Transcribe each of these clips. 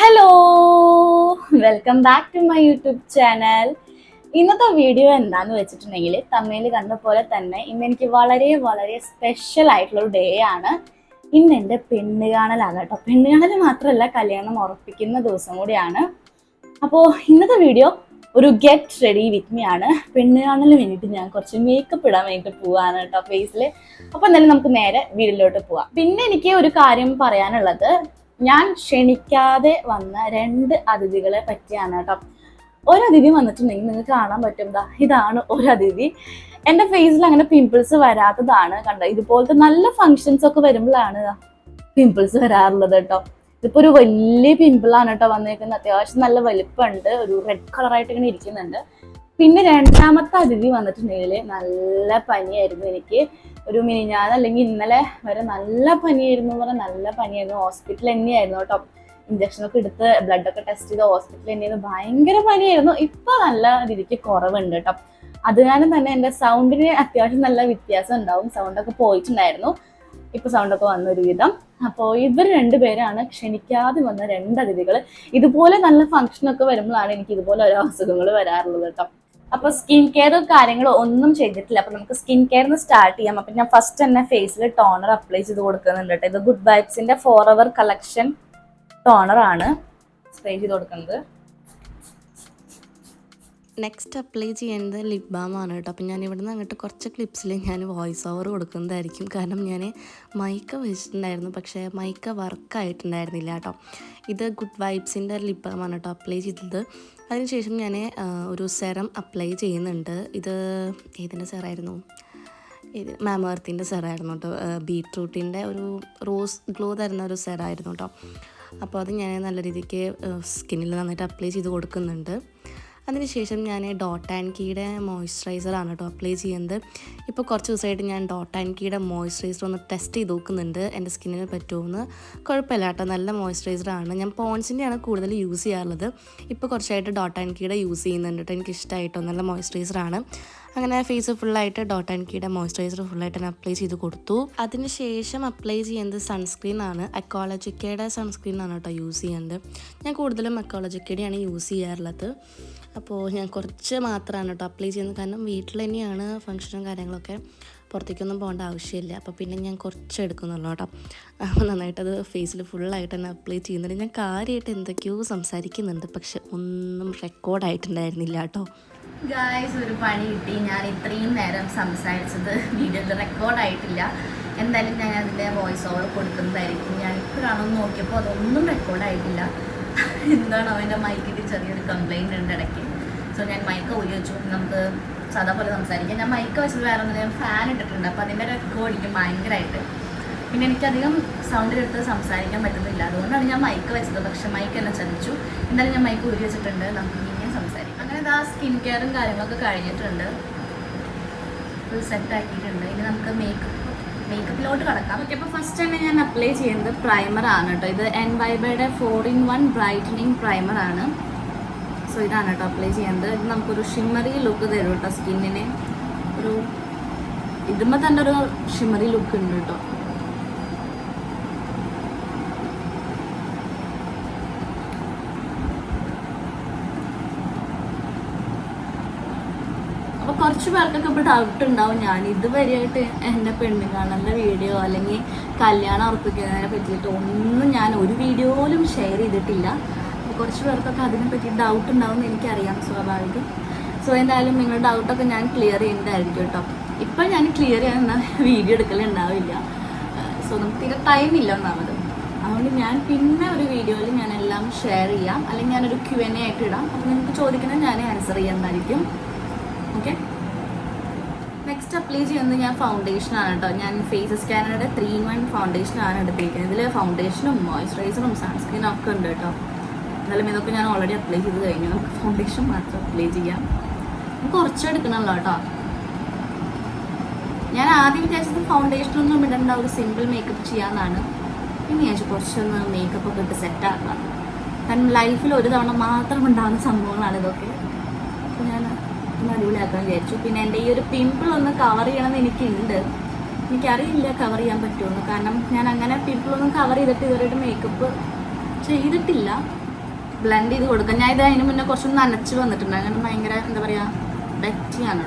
Hello welcome back to my YouTube channel ഇന്നത്തെ video എന്താന്ന് വെച്ചിട്ടുണ്ടെങ്കിൽ തമ്മിൽ കണ്ട പോലെ തന്നെ ഇന്ന് എനിക്ക് വളരെ വളരെ സ്പെഷ്യൽ ആയിട്ടുള്ള ഒരു ഡേ ആണ്. ഇന്ന് എന്റെ പെണ്ണുകാണലാണ് കേട്ടോ. പെണ്ണ് കാണൽ മാത്രമല്ല കല്യാണം ഉറപ്പിക്കുന്ന ദിവസം കൂടിയാണ്. അപ്പോൾ ഇന്നത്തെ വീഡിയോ ഒരു ഗെറ്റ് റെഡി വിത്ത് മീ ആണ്. പെണ്ണ് കാണലിന് വേണ്ടിയിട്ട് ഞാൻ കുറച്ച് മേക്കപ്പ് ഇടാൻ വേണ്ടിയിട്ട് പോവാണ് കേട്ടോ ഫേസിൽ അപ്പോൾ എന്തായാലും നമുക്ക് നേരെ വീടിലോട്ട് പോവാം. പിന്നെ എനിക്ക് ഒരു കാര്യം പറയാനുള്ളത്. ഞാൻ ക്ഷണിക്കാതെ വന്ന രണ്ട് അതിഥികളെ പറ്റിയാണ് കേട്ടോ. ഒരു അതിഥി വന്നിട്ടുണ്ടെങ്കിൽ നിങ്ങൾക്ക് കാണാൻ പറ്റും ഇതാണ് ഒരു അതിഥി എന്റെ ഫേസിൽ അങ്ങനെ പിമ്പിൾസ് വരാത്തതാണ് കണ്ട. ഇതുപോലത്തെ നല്ല ഫങ്ഷൻസ് ഒക്കെ വരുമ്പോഴാണ് പിമ്പിൾസ് വരാറുള്ളത് കേട്ടോ. ഇതിപ്പോ ഒരു വലിയ പിമ്പിളാണ് കേട്ടോ വന്നേക്കുന്നത്. അത്യാവശ്യം നല്ല വലിപ്പമുണ്ട്. ഒരു റെഡ് കളറായിട്ട് ഇങ്ങനെ ഇരിക്കുന്നുണ്ട്. പിന്നെ രണ്ടാമത്തെ അതിഥി വന്നിട്ടുണ്ടെങ്കിൽ നല്ല പനിയായിരുന്നു എനിക്ക്. ഒരു മിനി ഞാൻ അല്ലെങ്കിൽ ഇന്നലെ വരെ നല്ല പനിയായിരുന്നു എന്ന് പറഞ്ഞാൽ നല്ല പനിയായിരുന്നു. ഹോസ്പിറ്റലിൽ തന്നെയായിരുന്നു കേട്ടോ. ഇഞ്ചക്ഷൻ ഒക്കെ എടുത്ത് ബ്ലഡ് ഒക്കെ ടെസ്റ്റ് ചെയ്ത് ഹോസ്പിറ്റലിൽ തന്നെയായിരുന്നു. ഭയങ്കര പനിയായിരുന്നു. ഇപ്പൊ നല്ല രീതിക്ക് കുറവുണ്ട് കേട്ടോ. അത് കാരണം തന്നെ എന്റെ സൗണ്ടിന് അത്യാവശ്യം നല്ല വ്യത്യാസം ഉണ്ടാവും. സൗണ്ടൊക്കെ പോയിട്ടുണ്ടായിരുന്നു. ഇപ്പൊ സൗണ്ടൊക്കെ വന്ന ഒരു വിധം. അപ്പോൾ ഇവർ രണ്ടുപേരാണ് ക്ഷണിക്കാതെ വന്ന രണ്ട് അതിഥികൾ ഇതുപോലെ നല്ല ഫംഗ്ഷൻ ഒക്കെ വരുമ്പോഴാണ് എനിക്ക് ഇതുപോലെ ഓരോ അസുഖങ്ങൾ വരാറുള്ളത് കേട്ടോ. അപ്പൊ സ്കിൻ കെയർ കാര്യങ്ങളോ ഒന്നും ചെയ്തിട്ടില്ല. അപ്പൊ നമുക്ക് സ്കിൻ കെയറിന് സ്റ്റാർട്ട് ചെയ്യാം. അപ്പൊ ഞാൻ ഫസ്റ്റ് തന്നെ ഫേസിൽ ടോണർ അപ്ലൈ ചെയ്ത് കൊടുക്കുന്നുണ്ട് കേട്ടോ ഇത് ഗുഡ് ബൈബ്സിന്റെ ഫോർ അവർ കളക്ഷൻ ടോണർ ആണ്. സ്പ്രേ ചെയ്ത് കൊടുക്കുന്നത്. നെക്സ്റ്റ് അപ്ലൈ ചെയ്യേണ്ടത് ലിപ് ബാം ആണ് കേട്ടോ. അപ്പം ഞാൻ ഇവിടുന്ന് അങ്ങോട്ട് കുറച്ച് ക്ലിപ്സിൽ ഞാൻ വോയിസ് ഓവർ കൊടുക്കുന്നതായിരിക്കും. കാരണം ഞാൻ മൈക്ക വെച്ചിട്ടുണ്ടായിരുന്നു. പക്ഷേ മൈക്ക വർക്കായിട്ടുണ്ടായിരുന്നില്ല കേട്ടോ. ഇത് ഗുഡ് വൈബ്സിന്റെ ലിപ് ബാം ആണ് കേട്ടോ അപ്ലൈ ചെയ്തത്. അതിനുശേഷം ഞാൻ ഒരു സെറം അപ്ലൈ ചെയ്യുന്നുണ്ട്. ഇത് ഏതിന്റെ സെറായിരുന്നു ഇത് മാമർത്തിന്റെ സെറായിരുന്നു കേട്ടോ. ബീട്രൂട്ടിന്റെ ഒരു റോസ് ഗ്ലോ തരുന്ന ഒരു സെറായിരുന്നു കേട്ടോ. അപ്പോൾ അത് ഞാൻ നല്ല രീതിക്ക് സ്കിന്നിൽ നന്നായിട്ട് അപ്ലൈ ചെയ്ത് കൊടുക്കുന്നുണ്ട്. അതിനുശേഷം ഞാൻ ഡോട്ട് ആൻഡ് കീയുടെ മോയ്സ്ചറൈസറാണ് കേട്ടോ അപ്ലൈ ചെയ്യുന്നത്. ഇപ്പോൾ കുറച്ച് ദിവസമായിട്ട് ഞാൻ ഡോട്ട് ആൻഡ് കീയുടെ മോയ്സ്ചറൈസർ ഒന്ന് ടെസ്റ്റ് ചെയ്ത് നോക്കുന്നുണ്ട് എന്റെ സ്കിന്നിന് പറ്റുമെന്ന്. കുഴപ്പമില്ല കേട്ടോ നല്ല മോയ്സ്ചറൈസറാണ് ഞാൻ പോൺസിന്റെയാണ് കൂടുതൽ യൂസ് ചെയ്യാറുള്ളത്. ഇപ്പോൾ കുറച്ചായിട്ട് ഡോട്ട് ആൻഡ് കീയുടെ യൂസ് ചെയ്യുന്നുണ്ട് കേട്ടോ എനിക്ക് ഇഷ്ടമായിട്ടോ നല്ല മോയ്സ്ചറൈസറാണ് അങ്ങനെ ഫേസ് ഫുള്ളായിട്ട് ഡോട്ട് ആൻഡ് കീയുടെ മോയ്സ്ചറൈസർ ഫുള്ളായിട്ട് ഞാൻ അപ്ലൈ ചെയ്ത് കൊടുത്തു. അതിനുശേഷം അപ്ലൈ ചെയ്യുന്നത് സൺസ്ക്രീൻ ആണ്. അക്കോളജിക്കയുടെ സൺസ്ക്രീൻ ആണ് കേട്ടോ യൂസ് ചെയ്യുന്നത്. ഞാൻ കൂടുതലും അക്കോളജിക്കയുടെയാണ് യൂസ് ചെയ്യാറുള്ളത്. അപ്പോൾ ഞാൻ കുറച്ച് മാത്രമാണ് കേട്ടോ അപ്ലൈ ചെയ്യുന്നത്. കാരണം വീട്ടിൽ തന്നെയാണ് ഫംഗ്ഷനും കാര്യങ്ങളൊക്കെ പുറത്തേക്കൊന്നും പോകേണ്ട ആവശ്യമില്ല. അപ്പോൾ പിന്നെ ഞാൻ കുറച്ച് എടുക്കുന്നുള്ളൂ കേട്ടോ അപ്പോൾ നന്നായിട്ടത് ഫേസിൽ ഫുള്ളായിട്ട് തന്നെ അപ്ലൈ ചെയ്യുന്നുണ്ട്. ഞാൻ കാര്യമായിട്ട് എന്തൊക്കെയോ സംസാരിക്കുന്നുണ്ട്. പക്ഷെ ഒന്നും റെക്കോർഡായിട്ടുണ്ടായിരുന്നില്ല കേട്ടോ ഗായ്സ് ഒരു പണി കിട്ടി. ഞാൻ ഇത്രയും നേരം സംസാരിച്ചത് വീഡിയോയിൽ റെക്കോർഡായിട്ടില്ല എന്തായാലും ഞാൻ അതിന്റെ വോയിസ് ഓവർ കൊടുക്കുന്നതായിരിക്കും. ഞാൻ ഇപ്പോഴാണെന്ന് നോക്കിയപ്പോൾ അതൊന്നും റെക്കോർഡായിട്ടില്ല എന്താണ് അവന്റെ മൈക്കിന്റെ ചെറിയൊരു കംപ്ലൈന്റ് ഉണ്ട് ഇടയ്ക്ക്. സോ ഞാൻ മൈക്ക് വെച്ചു. നമുക്ക് സാധാ പോലെ സംസാരിക്കാം. ഞാൻ മൈക്ക് വെച്ചത് വേറെ ഒന്നും ഞാൻ ഫാൻ ഇട്ടിട്ടുണ്ട്. അപ്പോൾ അതിന്റെ റെക്കോ അടിക്കും ഭയങ്കരമായിട്ട് പിന്നെ എനിക്കധികം സൗണ്ടിലെടുത്ത് സംസാരിക്കാൻ പറ്റുന്നില്ല. അതുകൊണ്ടാണ് ഞാൻ മൈക്ക് വെച്ചത്. പക്ഷെ മൈക്ക് എന്നെ ചതിച്ചു. എന്തായാലും ഞാൻ മൈക്ക് ഊരി വെച്ചിട്ടുണ്ട്. നമുക്ക് ഇനിയും സംസാരിക്കാം. അങ്ങനെ ഇതാ സ്കിൻ കെയറും കാര്യങ്ങളൊക്കെ കഴിഞ്ഞിട്ടുണ്ട്. ഫുൾ സെറ്റ് ആക്കിയിട്ടുണ്ട്. ഇനി നമുക്ക് മേക്കപ്പ് മേക്കപ്പിലോട്ട് കടക്കാം. ഓക്കെ അപ്പോൾ ഫസ്റ്റ് തന്നെ ഞാൻ അപ്ലൈ ചെയ്യുന്നത് പ്രൈമർ ആണ് കേട്ടോ ഇത് N വൈബയുടെ four in one brightening primer ആണ്. സോ ഇതാണ് കേട്ടോ അപ്ലൈ ചെയ്യുന്നത് ഇത് നമുക്കൊരു ഷിമ്മറി ലുക്ക് തരും കേട്ടോ സ്കിന്നിന് ഒരു ഇതുമ്പോൾ തന്നെ ഒരു ഷിമ്മറി ലുക്ക് ഉണ്ട് കേട്ടോ കുറച്ച് പേർക്കൊക്കെ ഇപ്പോൾ ഡൗട്ട് ഉണ്ടാവും. ഞാൻ ഇതുവരെയായിട്ട് എന്റെ പെണ്ണ് കാണുന്ന വീഡിയോ അല്ലെങ്കിൽ കല്യാണം ഉറപ്പിക്കുന്നതിനെ പറ്റിയിട്ട് ഒന്നും ഞാൻ ഒരു വീഡിയോയിലും ഷെയർ ചെയ്തിട്ടില്ല. കുറച്ച് പേർക്കൊക്കെ അതിനെ പറ്റി ഡൗട്ട് ഉണ്ടാവും എന്ന് എനിക്കറിയാം സ്വാഭാവികം. സോ എന്തായാലും നിങ്ങളുടെ ഡൗട്ടൊക്കെ ഞാൻ ക്ലിയർ ചെയ്യുന്നതായിരിക്കും കേട്ടോ. ഇപ്പം ഞാൻ ക്ലിയർ ചെയ്യാൻ വീഡിയോ എടുക്കലുണ്ടാവില്ല സോ നമുക്ക് തീരെ ടൈം ഇല്ല ഒന്നാമത്. അതുകൊണ്ട് ഞാൻ പിന്നെ ഒരു വീഡിയോയിൽ ഞാൻ എല്ലാം ഷെയർ ചെയ്യാം. അല്ലെങ്കിൽ ഞാനൊരു ക്യു എൻ എ ആയിട്ട് ഇടാം. അപ്പോൾ നിങ്ങൾക്ക് ചോദിക്കുന്നത് ഞാൻ ആൻസർ ചെയ്യുന്നതായിരിക്കും ഓക്കെ നെക്സ്റ്റ് അപ്ലൈ ചെയ്യുന്നത് ഞാൻ ഫൗണ്ടേഷൻ ആണ് കേട്ടോ ഞാൻ ഫേസ് സ്കാനറുടെ ത്രീ ഇൻ വൺ ഫൗണ്ടേഷൻ ആണ് എടുത്തിരിക്കുന്നത്. ഇതിൽ ഫൗണ്ടേഷനും മോയ്സ്ചറൈസറും സൺസ്ക്രീനും ഒക്കെ ഉണ്ട് കേട്ടോ എന്നാലും ഇതൊക്കെ ഞാൻ ഓൾറെഡി അപ്ലൈ ചെയ്ത് കഴിഞ്ഞു. നമുക്ക് ഫൗണ്ടേഷൻ മാത്രം അപ്ലൈ ചെയ്യാം. നമുക്ക് കുറച്ച് എടുക്കണമല്ലോ കേട്ടോ ഞാൻ ആദ്യം വിചാരിച്ചത് ഫൗണ്ടേഷനൊന്നും ഇടേണ്ട ഒരു സിമ്പിൾ മേക്കപ്പ് ചെയ്യാമെന്നാണ് പിന്നെ ഞാൻ കുറച്ചൊന്ന് മേക്കപ്പ് ഒക്കെ ഇട്ട് സെറ്റ് ആക്കാം കാരണം ലൈഫിൽ ഒരു തവണ മാത്രം ഉണ്ടാകുന്ന സംഭവങ്ങളാണ് ഇതൊക്കെ. ഞാൻ ഒന്ന് അടിപൊളിയാക്കാൻ വിചാരിച്ചു. പിന്നെ എന്റെ ഈ ഒരു പിമ്പിൾ ഒന്ന് കവർ ചെയ്യണമെന്ന് എനിക്കുണ്ട്. എനിക്കറിയില്ല കവർ ചെയ്യാൻ പറ്റുമെന്ന്. കാരണം ഞാൻ അങ്ങനെ പിമ്പിൾ ഒന്നും കവർ ചെയ്തിട്ട് ഇതുവരെയായിട്ട് മേക്കപ്പ് ചെയ്തിട്ടില്ല. ബ്ലെൻഡ് ചെയ്ത് കൊടുക്കാം ഞാൻ ഇത് അതിന് മുന്നേ കുറച്ചൊന്ന് നനച്ച് വന്നിട്ടുണ്ട്. അങ്ങനെ ഭയങ്കര എന്താ പറയാ ഡറ്റിയാണ്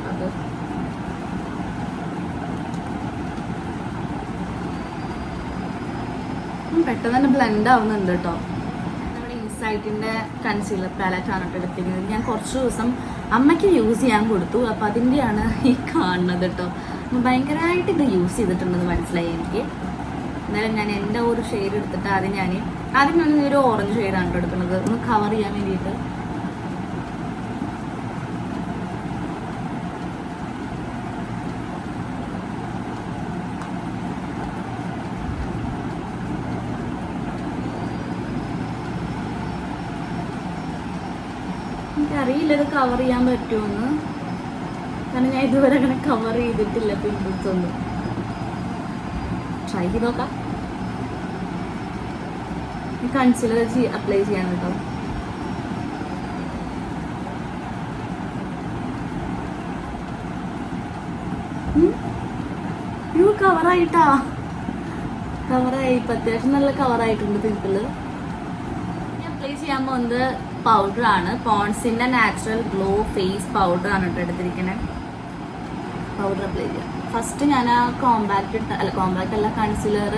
പെട്ടെന്ന് തന്നെ ബ്ലെൻഡ് ആവുന്നുണ്ട് കേട്ടോ. നമ്മുടെ ഇൻസൈറ്റിന്റെ കൺസീലർ പാലറ്റ് ആണ് കേട്ടോ എടുത്തിരിക്കുന്നത്. ഞാൻ കുറച്ച് ദിവസം അമ്മയ്ക്ക് യൂസ് ചെയ്യാൻ കൊടുത്തു. അപ്പോൾ അതിന്റെയാണ് ഈ കാണുന്നത് കേട്ടോ. അപ്പം ഭയങ്കരമായിട്ട് ഇത് യൂസ് ചെയ്തിട്ടുണ്ടെന്ന് മനസ്സിലായി എനിക്ക്. എന്നാലും ഞാൻ എന്റെ ഒരു ഷെയ്ഡ് എടുത്തിട്ട് ആദ്യം ഞാൻ ആദ്യം ഞാൻ ഒരു ഓറഞ്ച് ഷെയ്ഡാണ് എടുക്കുന്നത്. ഒന്ന് കവർ ചെയ്യാൻ വേണ്ടിയിട്ട്. എനിക്കറിയില്ല ഇത് കവർ ചെയ്യാൻ പറ്റുമെന്ന്. കാരണം ഞാൻ ഇതുവരെ അങ്ങനെ കവർ ചെയ്തിട്ടില്ല പിമ്പിൾസ് ട്രൈ ചെയ്ത് നോക്കാം. കൺസിലർ അപ്ലൈ ചെയ്യാൻ കേട്ടോ. കവറായിട്ടാ കവറായി ഇപ്പൊ അത്യാവശ്യം നല്ല കവറായിട്ടുണ്ട് പിമ്പിൾ ചെയ്യാൻ പോകുന്നത് പൗഡർ ആണ്? പോൺസിന്റെ നാച്ചുറൽ ഗ്ലോ ഫേസ് പൗഡർ ആണ് കേട്ടോ എടുത്തിരിക്കുന്നത് പൗഡർ അപ്ലൈ ചെയ്യാം. ഫസ്റ്റ് ഞാൻ ആ കോമ്പാക്ട് അല്ല കോമ്പാക്ട് അല്ല കൺസീലർ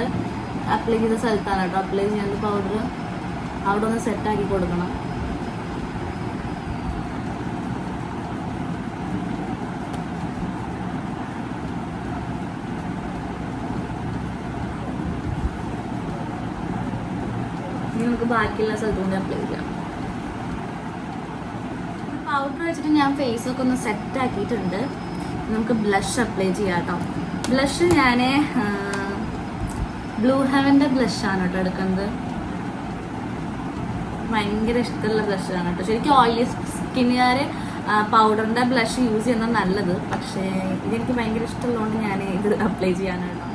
അപ്ലൈ ചെയ്ത സ്ഥലത്താണ് കേട്ടോ അപ്ലൈ ചെയ്യുന്നത് പൗഡർ അവിടെ ഒന്ന് സെറ്റ് ആക്കി കൊടുക്കണം ഇനി നമുക്ക് ബാക്കിയുള്ള ഞാൻ അപ്ലൈ ചെയ്യാം പൗഡർ വെച്ചിട്ട് ഞാൻ ഫേസ് ഒക്കെ ഒന്ന് സെറ്റ് ആക്കിയിട്ടുണ്ട്. നമുക്ക് ബ്ലഷ് അപ്ലൈ ചെയ്യാം കേട്ടോ ബ്ലഷ് ഞാൻ ബ്ലൂ ഹെവന്റെ ബ്ലഷാണ് കേട്ടോ എടുക്കുന്നത്. ഭയങ്കര ഇഷ്ടമുള്ള ബ്ലഷാണ് കേട്ടോ ശരിക്കും ഓയിലി സ്കിന്നുകാർ പൗഡറിന്റെ ബ്ലഷ് യൂസ് ചെയ്യുന്നത് നല്ലത്. പക്ഷേ ഇതെനിക്ക് ഭയങ്കര ഇഷ്ടമുള്ളതുകൊണ്ട് ഞാൻ ഇത് അപ്ലൈ ചെയ്യാനാണ് കേട്ടോ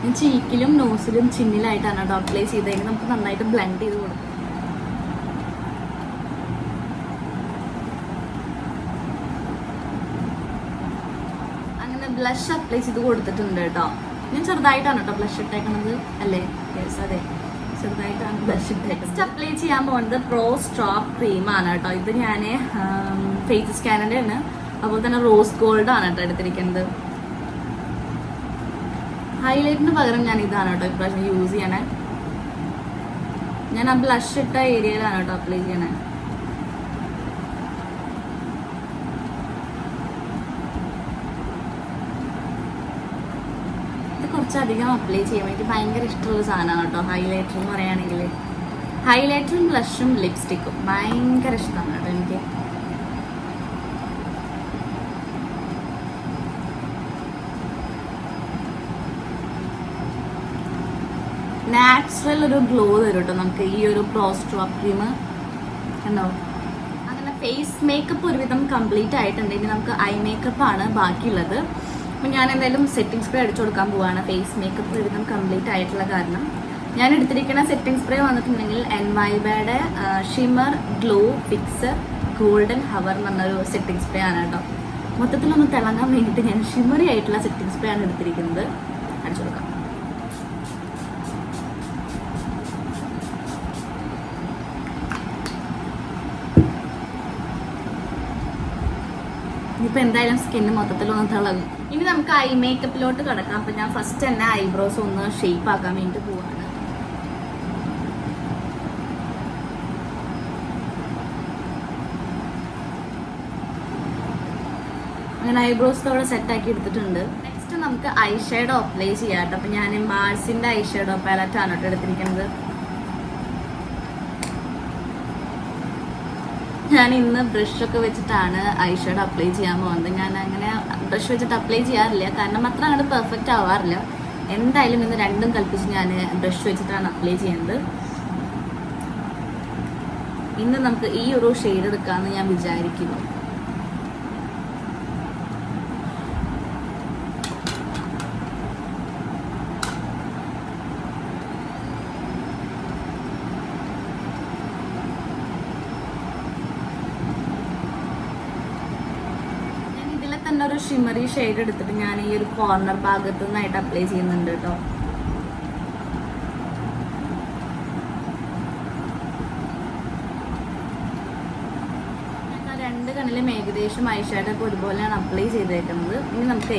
ഞാൻ ചീക്കിലും നോസിലും ചിന്നിലായിട്ടാണ് കേട്ടോ അപ്ലൈ ചെയ്തതെങ്കിൽ നമുക്ക് നന്നായിട്ട് ബ്ലെൻഡ് ചെയ്ത് കൊടുക്കും. അങ്ങനെ ബ്ലഷ് അപ്ലൈ ചെയ്ത് കൊടുത്തിട്ടുണ്ട് കേട്ടോ. ഞാൻ ചെറുതായിട്ടാണ് കേട്ടോ ബ്ലഷ് ഇട്ടേക്കണത്. അല്ലേ? യെസ് അതെ. ചെറുതായിട്ടാണ് ബ്ലഷ് ഇട്ടേക്കുന്നത് അപ്ലൈ ചെയ്യാൻ പോകുന്നത് പ്രോ സ്ട്രോപ്പ് ക്രീമാണ് കേട്ടോ. ഇത് ഞാൻ ഫേസ് സ്കാനറിന്റെ ആണ് അതുപോലെ തന്നെ റോസ് ഗോൾഡ് ആണ് കേട്ടോ എടുത്തിരിക്കുന്നത്. ഹൈലൈറ്റിന് പകരം ഞാൻ ഇതാണ് കേട്ടോ ഇപ്രാവശ്യം യൂസ് ചെയ്യണേ. ഞാൻ ആ ബ്ലഷ് ഇട്ട ഏരിയയിലാണ് കേട്ടോ അപ്ലൈ ചെയ്യണേ. കുറച്ചധികം അപ്ലൈ ചെയ്യാൻ എനിക്ക് ഭയങ്കര ഇഷ്ടമുള്ള സാധനമാണ് കേട്ടോ ഹൈലൈറ്റർ എന്ന് പറയുകയാണെങ്കിൽ. ഹൈലൈറ്ററും ബ്ലഷും ലിപ്സ്റ്റിക്കും ഭയങ്കര ഇഷ്ടമാണ് കേട്ടോ എനിക്ക്. നാച്ചുറൽ ഒരു ഗ്ലോ തരും കേട്ടോ നമുക്ക് ഈ ഒരു പ്രോസ്ട്രോ ക്രീം കണ്ടോ? അങ്ങനെ ഫേസ് മേക്കപ്പ് ഒരുവിധം കംപ്ലീറ്റ് ആയിട്ടുണ്ട്. ഇനി നമുക്ക് ഐ മേക്കപ്പ് ആണ് ബാക്കിയുള്ളത്. അപ്പം ഞാൻ എന്തായാലും സെറ്റിംഗ് സ്പ്രേ അടിച്ചു കൊടുക്കാൻ പോവാണ്. ഫേസ് മേക്കപ്പ് ഒരുവിധം കംപ്ലീറ്റ് ആയിട്ടുള്ള കാരണം. ഞാൻ എടുത്തിരിക്കുന്ന സെറ്റിംഗ് സ്പ്രേ വന്നിട്ടുണ്ടെങ്കിൽ N വൈബയുടെ shimmer glow fixer golden hour എന്ന് പറഞ്ഞൊരു സെറ്റിംഗ് സ്പ്രേ ആണ് കേട്ടോ. മൊത്തത്തിലൊന്ന് തിളങ്ങാൻ വേണ്ടിയിട്ട് ഞാൻ ഷിമറി ആയിട്ടുള്ള സെറ്റിംഗ് സ്പ്രേ ആണ് എടുത്തിരിക്കുന്നത്. ഇനിയിപ്പോൾ എന്തായാലും മൊത്തത്തിൽ ഒന്ന് തിളങ്ങും ഇനി നമുക്ക് ഐ മേക്കപ്പിലോട്ട് കിടക്കാം. അപ്പം ഞാൻ ഫസ്റ്റ് തന്നെ ഐബ്രോസ് ഒന്ന് ഷേപ്പ് ആക്കാൻ വേണ്ടി പോവാണ്. അങ്ങനെ ഐബ്രോസ് അവിടെ സെറ്റ് ആക്കി എടുത്തിട്ടുണ്ട്. നെക്സ്റ്റ് നമുക്ക് ഐ ഷേഡോ അപ്ലൈ ചെയ്യാം കേട്ടോ. അപ്പം ഞാൻ മാർസിന്റെ ഐ പാലറ്റ് ആണ് കേട്ടോ എടുത്തിരിക്കുന്നത്. ഞാൻ ഇന്ന് ബ്രഷ് ഒക്കെ വെച്ചിട്ടാണ് ഐ അപ്ലൈ ചെയ്യാൻ പോകുന്നത് ഞാൻ അങ്ങനെ ബ്രഷ് വെച്ചിട്ട് അപ്ലൈ ചെയ്യാറില്ല. കാരണം അത്ര അങ്ങോട്ട് പെർഫെക്റ്റ് ആവാറില്ല. എന്തായാലും ഇന്ന് രണ്ടും കൽപ്പിച്ച് ഞാൻ ബ്രഷ് വെച്ചിട്ടാണ് അപ്ലൈ ചെയ്യുന്നത്. ഇന്ന് നമുക്ക് ഈ ഒരു ഷെയ്ഡ് എടുക്കാമെന്ന് ഞാൻ വിചാരിക്കുന്നു ഞാൻ തന്നെ ഒരു ഷിമറി ഷെയ്ഡ് എടുത്തിട്ട് ഞാൻ ഈ ഒരു കോർണർ ഭാഗത്തു നിന്നായിട്ട് അപ്ലൈ ചെയ്യുന്നുണ്ട് കേട്ടോ രണ്ട് കണ്ണിലും ഏകദേശം ഐഷാഡൊക്കെ ഒരുപോലെയാണ് അപ്ലൈ ചെയ്തേക്കുന്നത്. ഇനി നമുക്ക്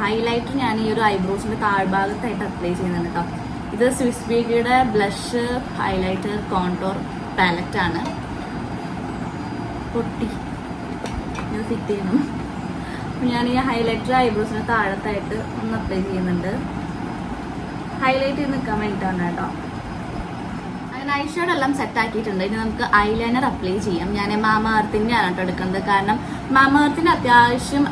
ഹൈലൈറ്റർ ഞാൻ ഈ ഒരു ഐബ്രോസിന്റെ താഴ്ഭാഗത്തായിട്ട് അപ്ലൈ ചെയ്യുന്നുണ്ട് കേട്ടോ ഇത് സ്വിസ് ബീഗിയുടെ ബ്ലഷ് ഹൈലൈറ്റർ കോൺടോർ പാലറ്റ് ആണ്. പൊട്ടി. ഇത് ഫിറ്റ് ചെയ്യണം. ഞാൻ ഈ ഹൈലൈറ്റർ ഐബ്രോസിന് താഴത്തായിട്ട് ഒന്ന് അപ്ലൈ ചെയ്യുന്നുണ്ട്. ഹൈലൈറ്റ് ചെയ്ത് നിൽക്കാൻ വേണ്ടിയിട്ടാണ് കേട്ടോ. അങ്ങനെ ഐ ഷേഡ് എല്ലാം സെറ്റ് ആക്കിയിട്ടുണ്ട്. ഇനി നമുക്ക് ഐലൈനർ അപ്ലൈ ചെയ്യാം. ഞാൻ മാമ എർത്തിന്റെയാണ് കേട്ടോ എടുക്കുന്നത്. കാരണം മാമ എർത്തിന്റെ അത്യാവശ്യം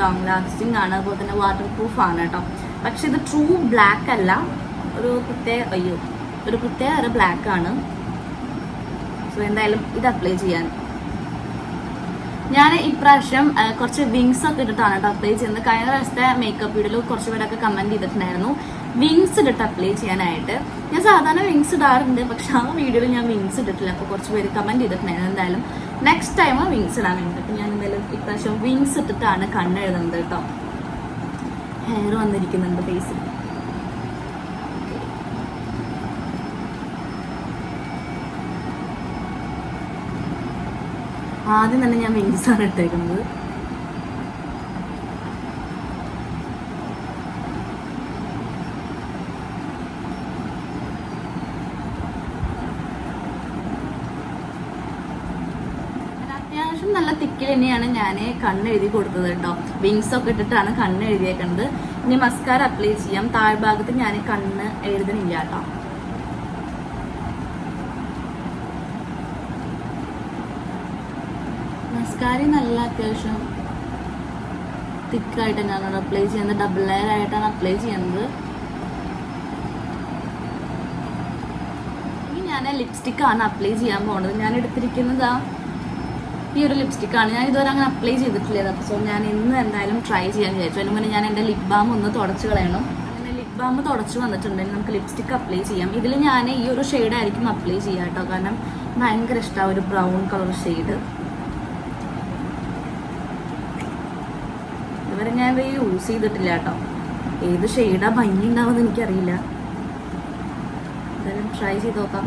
ലോങ് ലാസ്റ്റിംഗ് ആണ്. അതുപോലെ തന്നെ വാട്ടർ പ്രൂഫ് ആണ് കേട്ടോ. പക്ഷെ ഇത് ട്രൂ ബ്ലാക്ക് അല്ല. ഒരു പ്രത്യേക അയ്യോ ഒരു പ്രത്യേക ഒരു ബ്ലാക്ക് ആണ്. സോ എന്തായാലും ഇത് അപ്ലൈ ചെയ്യാൻ. ഞാൻ ഇപ്രാവശ്യം കുറച്ച് വിങ്സ് ഒക്കെ ഇട്ടിട്ടാണ് കേട്ടോ അപ്ലൈ ചെയ്യുന്നത്. കഴിഞ്ഞ പ്രാവശ്യത്തെ മേക്കപ്പ് വീഡിയോയിൽ കുറച്ച് പേരൊക്കെ കമന്റ് ചെയ്തിട്ടുണ്ടായിരുന്നു. വിങ്സ് ഇട്ടിട്ട് അപ്ലൈ ചെയ്യാനായിട്ട്. ഞാൻ സാധാരണ വിങ്സ് ഇടാറുണ്ട് പക്ഷെ ആ വീഡിയോയിൽ ഞാൻ വിങ്സ് ഇട്ടിട്ടില്ല. അപ്പോൾ കുറച്ച് പേര് കമന്റ് ചെയ്തിട്ടുണ്ടായിരുന്നു. എന്തായാലും നെക്സ്റ്റ് ടൈം വിങ്സ് ഇടാൻ വേണ്ടി അപ്പോൾ ഞാൻ എന്തായാലും ഇപ്രാവശ്യം വിങ്സ് ഇട്ടിട്ടാണ് കണ്ണെഴുതുന്നത് കേട്ടോ. ഹെയർ വന്നിരിക്കുന്നുണ്ട് ഫേസിൽ ആദ്യം തന്നെ ഞാൻ വിങ്സ് ആണ് ഇട്ടേക്കുന്നത് അത്യാവശ്യം നല്ല തിക്കിൽ തന്നെയാണ് ഞാൻ കണ്ണ് എഴുതി കൊടുത്തത് കേട്ടോ. വിങ്സ് ഒക്കെ ഇട്ടിട്ടാണ് കണ്ണ് എഴുതിയേക്കുന്നത് ഇനി മസ്കാര അപ്ലൈ ചെയ്യാം. താഴ്ഭാഗത്ത് ഞാൻ കണ്ണ് എഴുതുന്നില്ല കേട്ടോ. മസ്കാരി നല്ല അത്യാവശ്യം തിക്കായിട്ട് തന്നെയാണ് അപ്ലൈ ചെയ്യുന്നത്. ഡബിൾ ലെയർ ആയിട്ടാണ് അപ്ലൈ ചെയ്യുന്നത്. ഇനി ഞാൻ ലിപ്സ്റ്റിക് ആണ് അപ്ലൈ ചെയ്യാൻ പോകുന്നത് ഞാൻ എടുത്തിരിക്കുന്നത് ഈ ഒരു ലിപ്സ്റ്റിക് ആണ്. ഞാൻ ഇതുവരെ അങ്ങനെ അപ്ലൈ ചെയ്തിട്ടില്ല സോ ഞാൻ ഇന്ന് എന്തായാലും ട്രൈ ചെയ്യാൻ വിചാരിച്ചു. അതിന് മുന്നേ ഞാൻ എന്റെ ലിപ് ബാം ഒന്ന് തുടച്ച് കളയണം. അങ്ങനെ ലിപ് ബാം തുടച്ച് വന്നിട്ടുണ്ടെങ്കിൽ നമുക്ക് ലിപ്സ്റ്റിക് അപ്ലൈ ചെയ്യാം. ഇതിൽ ഞാൻ ഈ ഒരു ഷെയ്ഡായിരിക്കും അപ്ലൈ ചെയ്യാം കേട്ടോ. കാരണം ഭയങ്കര ഇഷ്ടമാണ് ഒരു ബ്രൗൺ കളർ ഷെയ്ഡ് ഇതുവരെ ഞാൻ ഇത് യൂസ് ചെയ്തിട്ടില്ല കേട്ടോ. ഏത് ഷെയ്ഡാ ഭംഗി ഉണ്ടാവുമെന്ന് എനിക്കറിയില്ല. എന്തായാലും ട്രൈ ചെയ്ത് നോക്കാം.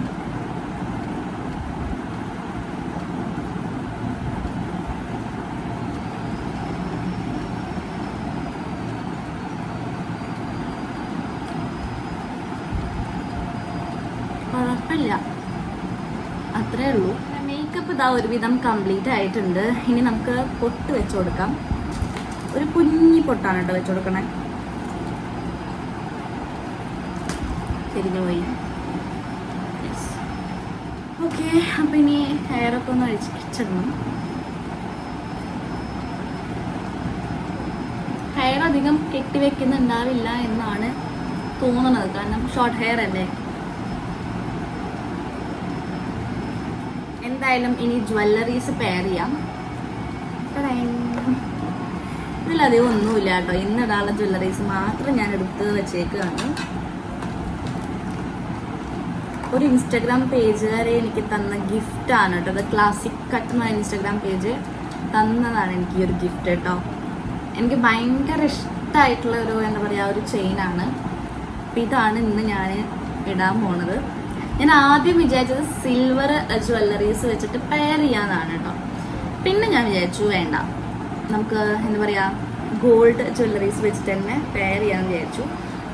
അത്രേ ഉള്ളൂ. മേക്കപ്പ് ഇതാ ഒരുവിധം കംപ്ലീറ്റ് ആയിട്ടുണ്ട്. ഇനി നമുക്ക് പൊട്ട് വെച്ചു കൊടുക്കാം. ഒരു കുഞ്ഞി പൊട്ടാണ് കേട്ടോ വെച്ച് കൊടുക്കണേ. തിരിഞ്ഞു പോയി ഓക്കെ അപ്പം ഇനി ഹെയറൊക്കെ ഒന്ന് അഴിച്ചിടണം ഹെയർ അധികം കെട്ടിവെക്കുന്നുണ്ടാവില്ല എന്നാണ് തോന്നുന്നത്. കാരണം ഷോർട്ട് ഹെയർ അല്ലേ? എന്തായാലും ഇനി ജ്വല്ലറീസ് പെയർ ചെയ്യാം. ഇതിലധികം ഒന്നുമില്ല കേട്ടോ. ഇന്നിടാനുള്ള ജ്വല്ലറീസ് മാത്രം ഞാൻ എടുത്ത് വെച്ചേക്കാണ്. ഒരു ഇൻസ്റ്റാഗ്രാം പേജുകാരെ എനിക്ക് തന്ന ഗിഫ്റ്റ് ആണ് കേട്ടോ. അത് ക്ലാസിക് കട്ട് എന്ന ഇൻസ്റ്റാഗ്രാം പേജ് തന്നതാണ് എനിക്ക് ഈ ഒരു ഗിഫ്റ്റ് കേട്ടോ. എനിക്ക് ഭയങ്കര ഇഷ്ടമായിട്ടുള്ള ഒരു എന്താ പറയുക ഒരു ചെയിനാണ് അപ്പം ഇതാണ് ഇന്ന് ഞാൻ ഇടാൻ പോണത്. ഞാൻ ആദ്യം വിചാരിച്ചത് സിൽവർ ജ്വല്ലറീസ് വെച്ചിട്ട് പെയർ ചെയ്യാന്നാണ് കേട്ടോ. പിന്നെ ഞാൻ വിചാരിച്ചു വേണ്ട. നമുക്ക് എന്താ പറയുക ഗോൾഡ് ജ്വല്ലറീസ് വെച്ചിട്ട് തന്നെ പെയർ ചെയ്യാമെന്ന് വിചാരിച്ചു.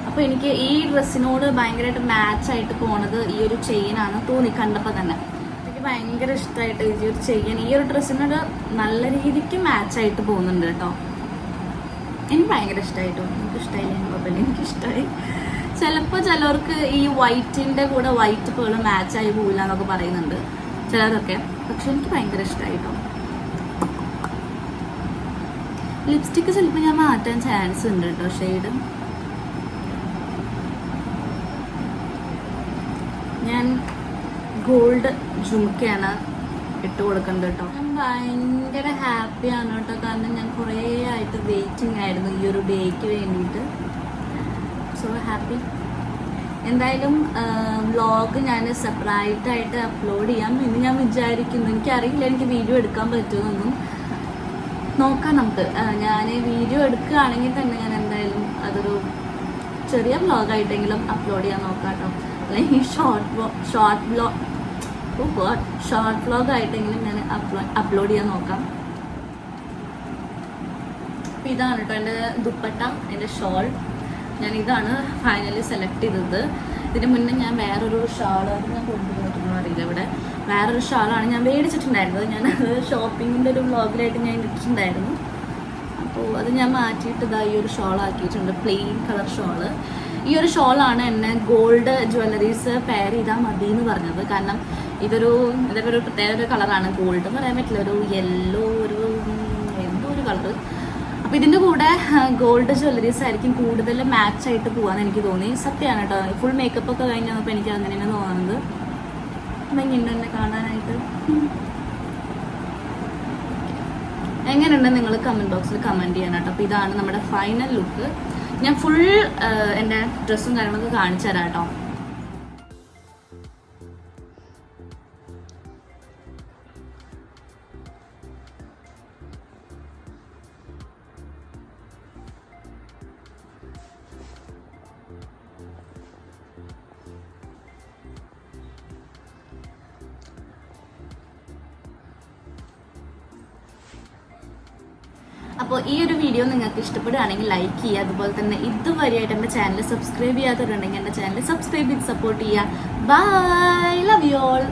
അപ്പോൾ എനിക്ക് ഈ ഡ്രസ്സിനോട് ഭയങ്കരമായിട്ട് മാച്ച് ആയിട്ട് പോണത് ഈ ഒരു ചെയിനാണ് തോന്നി കണ്ടപ്പോൾ തന്നെ. എനിക്ക് ഭയങ്കര ഇഷ്ടമായിട്ട് ഈ ഒരു ചെയിൻ ഈ ഒരു ഡ്രസ്സിനോട് നല്ല രീതിക്ക് മാച്ച് ആയിട്ട് പോകുന്നുണ്ട് കേട്ടോ. എനിക്ക് ഭയങ്കര ഇഷ്ടമായിട്ടോ എനിക്ക് ഇഷ്ടമായില്ല കുഴപ്പമില്ല എനിക്കിഷ്ടമായി ചിലപ്പോൾ ചിലവർക്ക് ഈ വൈറ്റിന്റെ കൂടെ വൈറ്റ് പേൾ മാച്ചായി പോകില്ല എന്നൊക്കെ പറയുന്നുണ്ട് ചിലതൊക്കെ പക്ഷെ എനിക്ക് ഭയങ്കര ഇഷ്ടമായിട്ടോ ലിപ്സ്റ്റിക്ക് ചിലപ്പോൾ ഞാൻ മാറ്റാൻ ചാൻസ് ഉണ്ട് കേട്ടോ ഷെയ്ഡ് ഞാൻ ഗോൾഡ് ജുമുക്കയാണ് ഇട്ട് കൊടുക്കുന്നത് കേട്ടോ ഞാൻ ഭയങ്കര ഹാപ്പിയാണ് കേട്ടോ കാരണം ഞാൻ കുറേ ആയിട്ട് വെയിറ്റിംഗ് ആയിരുന്നു ഈ ഒരു ഡേക്ക് വേണ്ടിയിട്ട്. സോ ഹാപ്പി എന്തായാലും വ്ളോഗ് ഞാൻ സെപ്പറേറ്റ് ആയിട്ട് അപ്ലോഡ് ചെയ്യാം എന്ന് ഞാൻ വിചാരിക്കുന്നു. എനിക്കറിയില്ല എനിക്ക് വീഡിയോ എടുക്കാൻ പറ്റുമെന്നൊന്നും. നോക്കാം നമുക്ക്. ഞാൻ വീഡിയോ എടുക്കുകയാണെങ്കിൽ തന്നെ ഞാൻ എന്തായാലും അതൊരു ചെറിയ വ്ളോഗായിട്ടെങ്കിലും അപ്ലോഡ് ചെയ്യാൻ നോക്കാം കേട്ടോ അല്ലെങ്കിൽ short short vlog short vlog ആയിട്ടെങ്കിലും ഞാൻ അപ്ലോഡ് ചെയ്യാൻ നോക്കാം. അപ്പം ഇതാണ് കേട്ടോ എന്റെ ദുപ്പട്ട എന്റെ ഷോൾ. ഞാൻ ഇതാണ് ഫൈനലി സെലക്ട് ചെയ്തത്. ഇതിന് മുന്നേ ഞാൻ വേറൊരു ഷാൾ ഞാൻ കൊണ്ടുപോയിട്ടുണ്ടോ അറിയില്ല ഇവിടെ. വേറൊരു ഷാളാണ് ഞാൻ മേടിച്ചിട്ടുണ്ടായിരുന്നത്. ഞാൻ അത് ഷോപ്പിങ്ങിന്റെ ഒരു വ്ളോഗിലായിട്ട് ഞാൻ ഇട്ടിട്ടുണ്ടായിരുന്നു. അപ്പോൾ അത് ഞാൻ മാറ്റിയിട്ട് ഇതാ ഈ ഒരു ഷോൾ ആക്കിയിട്ടുണ്ട് പ്ലെയിൻ കളർ ഷോൾ. ഈ ഒരു ഷോളാണ് എന്നെ ഗോൾഡ് ജ്വല്ലറീസ് പെയർ ചെയ്താൽ മതി എന്ന് പറഞ്ഞത്. കാരണം ഇതൊരു ഇതൊക്കെ ഒരു പ്രത്യേക ഒരു കളറാണ്. ഗോൾഡ് എന്ന് പറയാൻ പറ്റില്ല. ഒരു യെല്ലോ ഒരു എന്തോ ഒരു കളർ അപ്പോൾ ഇതിന്റെ കൂടെ ഗോൾഡ് ജ്വല്ലറീസ് ആയിരിക്കും കൂടുതൽ മാച്ച് ആയിട്ട് പോകാമെന്ന് എനിക്ക് തോന്നി. സത്യമാണ് കേട്ടോ. ഫുൾ മേക്കപ്പ് ഒക്കെ കഴിഞ്ഞ് വന്നപ്പോൾ എനിക്ക് അങ്ങനെയാണ് തോന്നുന്നത്. ഭംഗിയുണ്ട് എന്നെ കാണാനായിട്ട്? എങ്ങനെയുണ്ട് നിങ്ങൾ കമന്റ് ബോക്സിൽ കമന്റ് ചെയ്യാൻ കേട്ടോ അപ്പോൾ ഇതാണ് നമ്മുടെ ഫൈനൽ ലുക്ക് ഞാൻ ഫുൾ എന്റെ ഡ്രസ്സും കാര്യങ്ങളൊക്കെ കാണിച്ചു തരാം കേട്ടോ. അപ്പോൾ ഈ ഒരു വീഡിയോ നിങ്ങൾക്ക് ഇഷ്ടപ്പെടുകയാണെങ്കിൽ ലൈക്ക് ചെയ്യുക. അതുപോലെ തന്നെ ഇതുവരെയായിട്ട് എന്റെ ചാനൽ സബ്സ്ക്രൈബ് ചെയ്യാത്തവരുണ്ടെങ്കിൽ എന്റെ ചാനൽ സബ്സ്ക്രൈബ് ചെയ്ത് സപ്പോർട്ട് ചെയ്യുക. Bye love you all